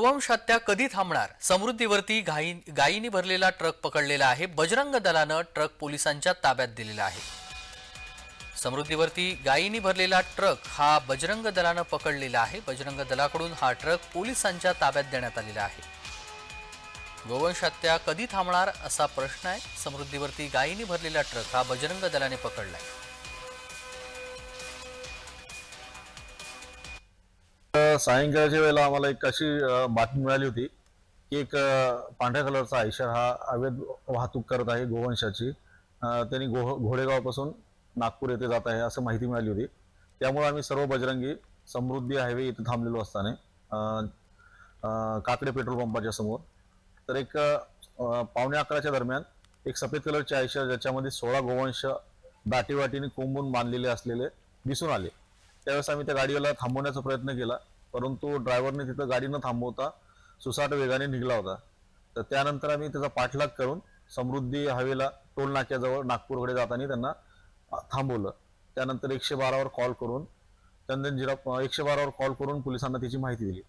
गोवंश हत्या कधी थांबणार? समृद्धीवरती गाई गायीनी भरलेला ट्रक पकडलेला आहे. बजरंग दलानं ट्रक पोलिसांच्या ताब्यात दिलेला आहे. समृद्धीवरती गायीनी भरलेला ट्रक हा बजरंग दलानं पकडलेला आहे. बजरंग दलाकडून हा ट्रक पोलिसांच्या ताब्यात देण्यात आलेला आहे. गोवंश हत्या कधी थांबणार असा प्रश्न आहे. समृद्धीवरती गायींनी भरलेला ट्रक हा बजरंग दलाने पकडलाय. सायंकाळच्या वेळेला आम्हाला एक अशी बातमी मिळाली होती की एक पांढऱ्या कलरचा आयशर हा अवैध वाहतूक करत आहे गोवंशाची. त्यांनी गो घोडेगावपासून नागपूर येथे जात आहे असं माहिती मिळाली होती. त्यामुळे आम्ही सर्व बजरंगी समृद्धी हायवे इथे थांबलेलो असताना काकडे पेट्रोल पंपाच्या समोर. तर एक पावणे अकराच्या दरम्यान एक सफेद कलरचे आयशर ज्याच्यामध्ये सोळा गोवंश दाटीवाटीने कोंबून बांधलेले असलेले दिसून आले. त्यावेळेस आम्ही त्या गाडीला थांबवण्याचा प्रयत्न केला. परंतु ड्रायव्हरने तिथं गाडी न थांबवता सुसाट वेगाने निघला होता. तर त्यानंतर आम्ही त्याचा पाठलाग करून समृद्धी हवेला टोल नाक्याजवळ नागपूरकडे जाताना त्यांना थांबवलं. त्यानंतर एकशे बारावर कॉल करून चंदन जिरा एकशे बारावर कॉल करून पोलिसांना त्याची माहिती दिली.